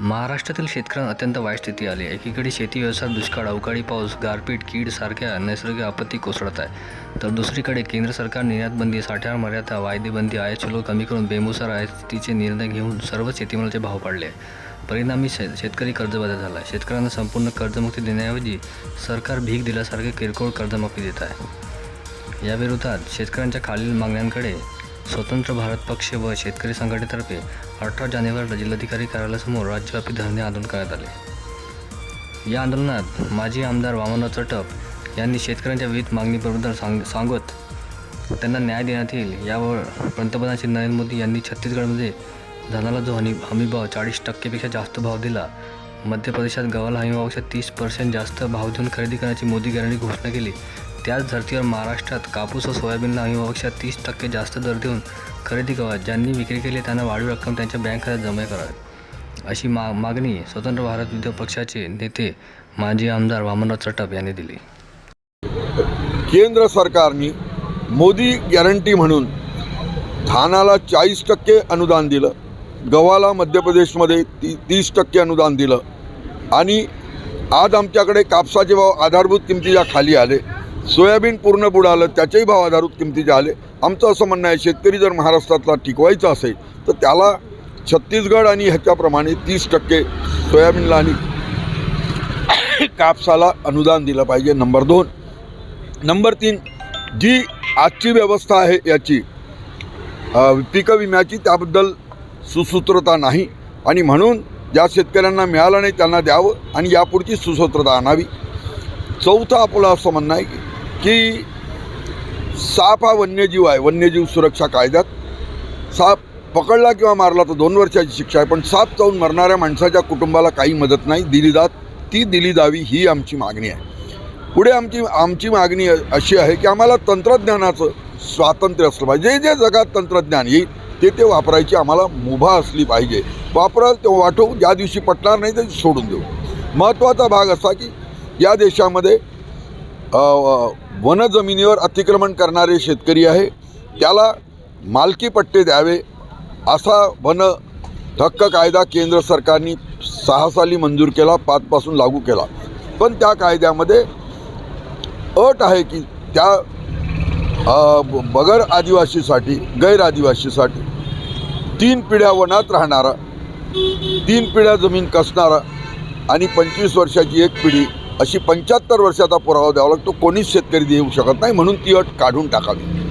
महाराष्ट्रातील शेतकऱ्यांना अत्यंत वाईट स्थिती आली आहे. एकीकडे शेती व्यवसायात दुष्काळ अवकाळी पाऊस गारपीट कीड सारख्या नैसर्गिक आपत्ती कोसळत आहे. तर दुसरीकडे केंद्र सरकार निर्यातबंदी साठ्यावर मर्यादा वायदेबंदी आयात शुल्क कमी करून बेमुसार आयातीचे निर्णय घेऊन सर्व शेतीमालाचे भाव पाडले परिणामी शे शेतकरी कर्जबाधित झाला आहे. शेतकऱ्यांना संपूर्ण कर्जमुक्ती देण्याऐवजी सरकार भीक दिल्यासारखे किरकोळ कर्जमाफी देत आहे. याविरोधात शेतकऱ्यांच्या खालील मागण्यांकडे स्वतंत्र भारत पक्ष व शेतकरी संघटनेतर्फे अठरा जानेवारीला जिल्हाधिकारी कार्यालयासमोर राज्यव्यापी धरणे आंदोलन करण्यात आले. या आंदोलनात माजी आमदार वामनराव चटप यांनी शेतकऱ्यांच्या विविध मागणीबद्दल सांग सांगत त्यांना न्याय देण्यात येईल यावर पंतप्रधान श्री नरेंद्र मोदी यांनी छत्तीसगडमध्ये धनाला जो हमी हमीभाव चाळीस टक्केपेक्षा जास्त भाव दिला मध्य प्रदेशात गव्हाला हमीभावापेक्षा तीस पर्सेंट जास्त भाव देऊन खरेदी करण्याची मोदी गॅरंटी घोषणा केली त्याच धर्तीवर महाराष्ट्रात कापूस व सोयाबीनला हमीभावापेक्षा तीस टक्के जास्त दर देऊन खरेदी करावा. ज्यांनी विक्री केली त्यांना वाढीव रक्कम त्यांच्या बँक खात्यात जमा करावी. अशी मा मागणी स्वतंत्र भारत विद्या पक्षाचे नेते माजी आमदार वामनराव चटप यांनी दिली. केंद्र सरकारने मोदी गॅरंटी म्हणून धानाला चाळीस टक्के अनुदान दिलं. गव्हाला मध्य प्रदेशमध्ये ती तीस टक्के अनुदान दिलं. आणि आज आमच्याकडे कापसाचे भाव आधारभूत किमतीच्या खाली आले सोयाबीन पूर्ण बुडालं त्याचेही भाव आधारभूत किमतीचे आले आमचं असं म्हणणं आहे शेतकरी जर महाराष्ट्रातला टिकवायचा असेल तर त्याला छत्तीसगड आणि ह्याच्याप्रमाणे तीस टक्के सोयाबीनला आणि कापसाला अनुदान दिलं पाहिजे नंबर दोन. नंबर तीन जी आजची व्यवस्था आहे याची पिकं पीक विम्याची त्याबद्दल सुसूत्रता नाही. आणि म्हणून ज्या शेतकऱ्यांना मिळालं नाही त्यांना द्यावं आणि यापुढची सुसूत्रता आणावी. चौथं आपलं असं म्हणणं आहे की की साप हा वन्यजीव आहे वन्यजीव सुरक्षा कायद्यात. साप पकडला किंवा मारला तर दोन वर्षाची शिक्षा आहे पण साप चावून मरणाऱ्या माणसाच्या कुटुंबाला काही मदत नाही. दिली जात ती दिली जावी ही आमची मागणी आहे. पुढे आमची आमची मागणी अशी आहे की आम्हाला तंत्रज्ञानाचं स्वातंत्र्य असलं पाहिजे. जे जे जगात तंत्रज्ञान येईल ते ते वापरायची आम्हाला मुभा असली पाहिजे. वापराल ते वाटू ज्या दिवशी पटणार नाही ते सोडून देऊ. महत्त्वाचा भाग असा की या देशामध्ये वन जमिनीवर वनजमिनीवर अतिक्रमण करणारे शेतकरी आहे. त्याला मालकी पट्टे द्यावे. असा वन हक्क कायदा केंद्र सरकारने सहा साली मंजूर केला पाचपासून लागू केला. पण त्या कायद्यामध्ये अट आहे की त्या बगर आदिवासीसाठी गैर आदिवासीसाठी तीन पिढ्या वनात राहणारा तीन पिढ्या जमीन कसणारा आणि पंचवीस वर्षाची एक पिढी अशी पंच्याहत्तर वर्षाचा पुरावा द्यावा लागतो. कोणीच शेतकरी देऊ शकत नाही म्हणून ती अट काढून टाकावी.